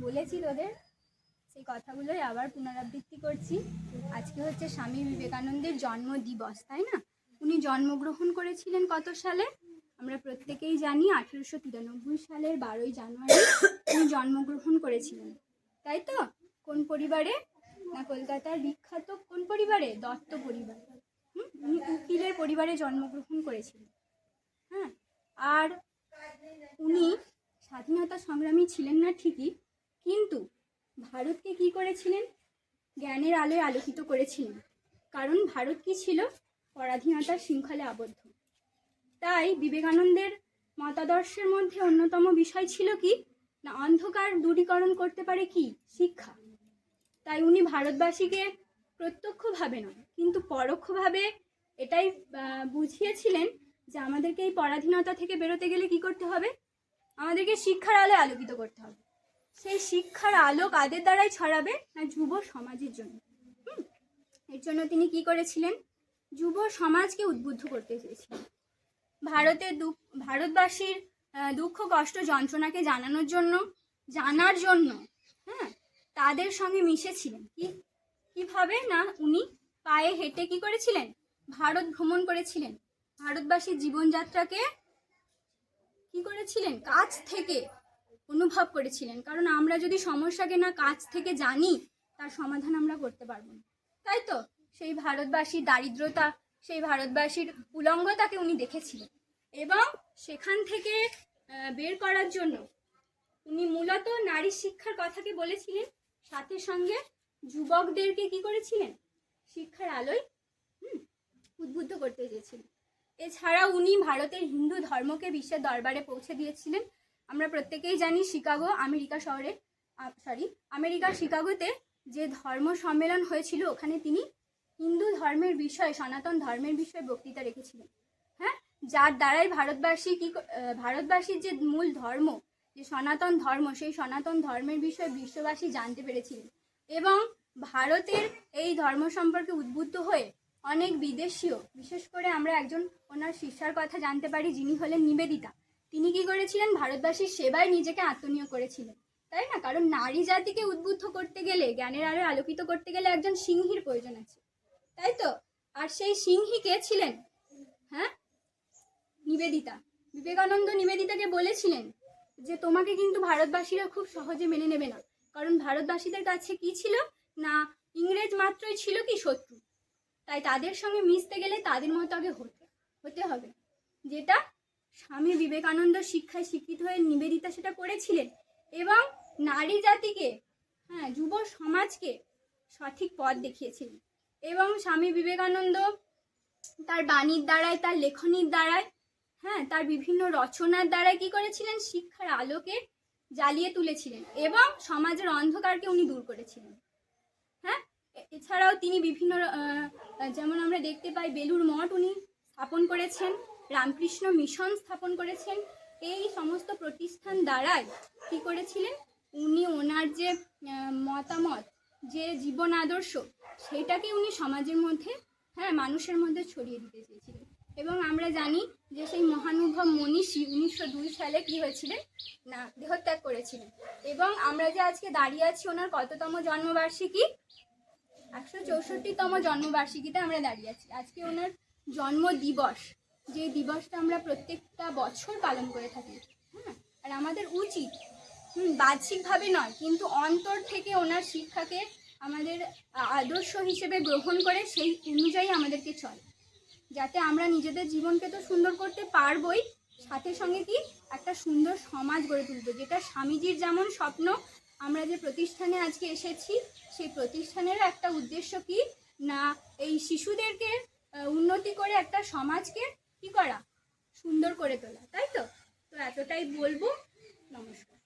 বলেছি তোদের সেই কথাগুলোই আবার পুনরাবৃত্তি করছি। আজকে হচ্ছে স্বামী বিবেকানন্দের জন্ম দিবস তাই না? উনি জন্মগ্রহণ করেছিলেন কত সালে? আমরা প্রত্যেকেই জানি আঠেরোশো তিরানব্বই সালের বারোই জানুয়ারি উনি জন্মগ্রহণ করেছিলেন। তাই তো? কোন পরিবারে? না কলকাতার বিখ্যাত কোন পরিবারে? দত্ত পরিবার। হুম? উনি উকিলের পরিবারে জন্মগ্রহণ করেছিলেন। হ্যাঁ? আর উনি স্বাধীনতা সংগ্রামী ছিলেন না ঠিকই কিন্তু ভারতকে কি করেছিলেন? জ্ঞানের আলোয় আলোকিত করেছিলেন। কারণ ভারত কি ছিল? পরাধীনতার শৃঙ্খলে আবদ্ধ। তাই বিবেকানন্দের মতাদর্শের মধ্যে অন্যতম বিষয় ছিল কি? না, অন্ধকার দূরীকরণ করতে পারে কি? শিক্ষা। তাই উনি ভারতবাসীকে প্রত্যক্ষভাবে নয় কিন্তু পরোক্ষভাবে এটাই বুঝিয়েছিলেন যে আমাদেরকে এই পরাধীনতা থেকে বেরোতে গেলে কি করতে হবে? আমাদেরকে শিক্ষার আলোয় আলোকিত করতে হবে। সেই শিক্ষার আলো কাদের দ্বারাই ছড়াবে না যুব সমাজের জন্য? এর জন্য তিনি কি করেছিলেন? যুব সমাজকে উদ্বুদ্ধ করতে চেয়েছিলেন। ভারতের ভারতবাসীর দুঃখ, কষ্ট, যন্ত্রণাকে জানানোর জন্য, জানার জন্য হ্যাঁ তাদের সঙ্গে মিশেছিলেন। কি, কীভাবে? না, উনি পায়ে হেঁটে কি করেছিলেন? ভারত ভ্রমণ করেছিলেন। ভারতবাসীর জীবনযাত্রাকে কি করেছিলেন? কাছ থেকে অনুভব করেছিলেন। কারণ আমরা যদি সমস্যাকে না কাছ থেকে জানি, তার সমাধান আমরা করতে পারব না। তাই তো? সেই ভারতবাসীর দারিদ্রতা, সেই ভারতবাসীর উলঙ্গতাকে উনি দেখেছিলেন। এবং সেখান থেকে বের করার জন্য উনি মূলত নারী শিক্ষার কথাকে বলেছিলেন। সাথে সঙ্গে যুবকদেরকে কি করেছিলেন? শিক্ষার আলোয় উদ্বুদ্ধ করতে চেয়েছিলেন এছাড়া উনি ভারতের হিন্দু ধর্মকে বিশ্বের দরবারে পৌঁছে দিয়েছিলেন। আমরা প্রত্যেকেই জানি শিকাগো, আমেরিকা শহরে সরি আমেরিকার শিকাগোতে যে ধর্ম সম্মেলন হয়েছিল, ওখানে তিনি হিন্দু ধর্মের বিষয়ে, সনাতন ধর্মের বিষয়ে বক্তৃতা রেখেছিলেন। হ্যাঁ? যার দ্বারাই ভারতবাসী কি ভারতবাসীর যে মূল ধর্ম, যে সনাতন ধর্ম, সেই সনাতন ধর্মের বিষয়ে বিশ্ববাসী জানতে পেরেছিলেন। এবং ভারতের এই ধর্ম সম্পর্কে উদ্বুদ্ধ হয়ে অনেক বিদেশীয়, বিশেষ করে আমরা একজন ওনার শিষ্যার কথা জানতে পারি, যিনি হলেন নিবেদিতা। তিনি কি করেছিলেন? ভারতবাসীর সেবায় নিজেকে আত্মনীয় করেছিলেন। তাই না? কারণ নারী জাতিকে উদ্বুদ্ধ করতে গেলে, জ্ঞানের আলোয় আলোকিত করতে গেলে একজন সিংহীর প্রয়োজন আছে। তাই তো? আর সেই সিংহী কে ছিলেন? হ্যাঁ? নিবেদিতা। বিবেকানন্দ নিবেদিতাকে বলেছিলেন যে, তোমাকে কিন্তু ভারতবাসীরা খুব সহজে মেনে নেবে না। কারণ ভারতবাসীদের কাছে কি ছিল? না, ইংরেজ মাত্রই ছিল কি শত্রু? তাই তাদের সঙ্গে মিশতে গেলে তাদের মতো আগে হতে হতে হবে। যেটা স্বামী বিবেকানন্দ শিক্ষায় শিক্ষিত হয়ে নিবেদিতা সেটা করেছিলেন এবং নারী জাতিকে হ্যাঁ যুব সমাজকে সঠিক পথ দেখিয়েছিলেন। এবং স্বামী বিবেকানন্দ তার বাণীর দ্বারাই তার লেখনীর দ্বারাই হ্যাঁ তার বিভিন্ন রচনার দ্বারাই কি করেছিলেন? শিক্ষার আলোকে জ্বালিয়ে তুলেছিলেন এবং সমাজের অন্ধকারকে উনি দূর করেছিলেন। হ্যাঁ এছাড়াও তিনি বিভিন্ন যেমন আমরা দেখতে পাই বেলুর মঠ উনি স্থাপন করেছেন। রামকৃষ্ণ মিশন স্থাপন করেছেন। এই সমস্ত প্রতিষ্ঠান দ্বারাই কি করেছিলেন? উনি ওনার যে মতামত, যে জীবন আদর্শ সেইটাকে উনি সমাজের মধ্যে হ্যাঁ মানুষের মধ্যে ছড়িয়ে দিতে চেয়েছিলেন। এবং আমরা জানি যে সেই মহানুভব মনীষী উনিশশো দুই সালে কি হয়েছিলেন? না, দেহত্যাগ করেছিলেন। এবং আমরা যে আজকে দাঁড়িয়ে আছি, ওনার কততম জন্মবার্ষিকী? একশো চৌষট্টিতম জন্মবার্ষিকীতে আমরা দাঁড়িয়ে আছি। আজকে ওনার জন্ম দিবস যে দিবসটা আমরা প্রত্যেকটা বছর পালন করে থাকি হ্যাঁ? আর আমাদের উচিত বাহ্যিকভাবে নয়, কিন্তু অন্তর থেকে ওনার শিক্ষাকে আমাদের আদর্শ হিসেবে গ্রহণ করে সেই অনুযায়ী আমাদেরকে চলে। যাতে আমরা নিজেদের জীবনকে তো সুন্দর করতে পারবই, সাথে সঙ্গে কি একটা সুন্দর সমাজ গড়ে তুলবো। যেটা স্বামীজির যেমন স্বপ্ন, আমরা যে প্রতিষ্ঠানে আজকে এসেছি, সেই প্রতিষ্ঠানের একটা উদ্দেশ্য কি? না, এই শিশুদেরকে উন্নতি করে একটা সমাজকে কি করা? সুন্দর করে তোলা তাই তো? তো এতটাই বলব নমস্কার।